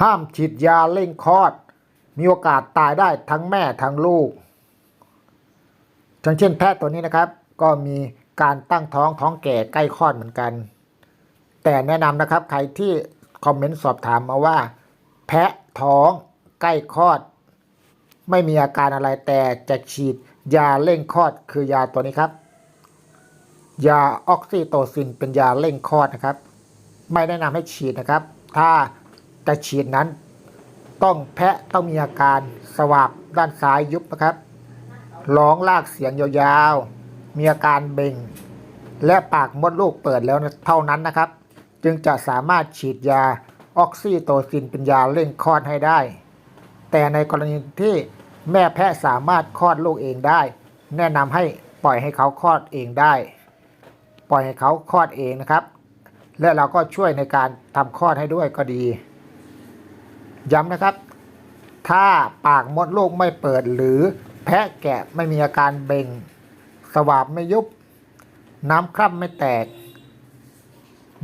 ห้ามฉีดยาเร่งคลอด มีโอกาสตายได้ทั้งแม่ทั้งลูกอย่างเช่นแพะตัวนี้นะครับ ก็มีการตั้งท้องท้องแก่ใกล้คลอดเหมือนกัน แต่แนะนำนะครับ ใครที่คอมเมนต์สอบถามมาว่า แพะท้องใกล้คลอด ไม่มีอาการอะไรแต่จะฉีดยาเร่งคลอดคือยาตัวนี้ครับ ยาออกซิโตซินเป็นยาเร่งคลอดนะครับ ไม่แนะนำให้ฉีดนะครับ ถ้า จะฉีดนั้นต้องแพะต้องมีอาการสวาบด้านซ้ายยุบนะครับร้องลากเสียงยาวๆ มีอาการเบ่ง และปากมดลูกเปิดแล้วเท่านั้นนะครับ จึงจะสามารถฉีดยาออกซิโตซินเป็นยาเร่งคลอดให้ได้ แต่ในกรณีที่แม่แพะสามารถคลอดลูกเองได้ แนะนำให้ปล่อยให้เขาคลอดเองได้ ปล่อยให้เขาคลอดเองนะครับ และเราก็ช่วยในการทำคลอดให้ด้วยก็ดี ย้ำนะครับ ถ้าปากมดลูกไม่เปิดหรือแพะแกะไม่มีอาการเบ่ง สวาบไม่ยุบ น้ำคร่ำไม่แตก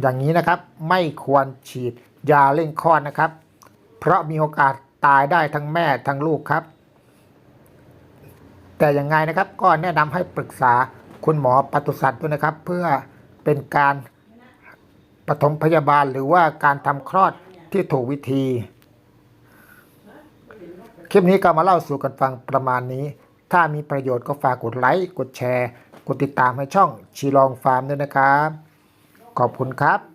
อย่างนี้นะครับไม่ควรฉีดยาเร่งคลอดนะครับ เพราะมีโอกาสตายได้ทั้งแม่ทั้งลูกครับ แต่ยังไงนะครับก็แนะนำให้ปรึกษาคุณหมอปศุสัตว์ด้วยนะครับ เพื่อเป็นการปฐมพยาบาลหรือว่าการทำคลอดที่ถูกวิธี คลิปนี้ก็มาเล่าสู่กันฟังประมาณนี้ ถ้ามีประโยชน์ก็ฝากกดไลค์ กดแชร์ กดติดตามให้ช่องชีลองฟาร์มด้วยนะครับ ขอบคุณครับ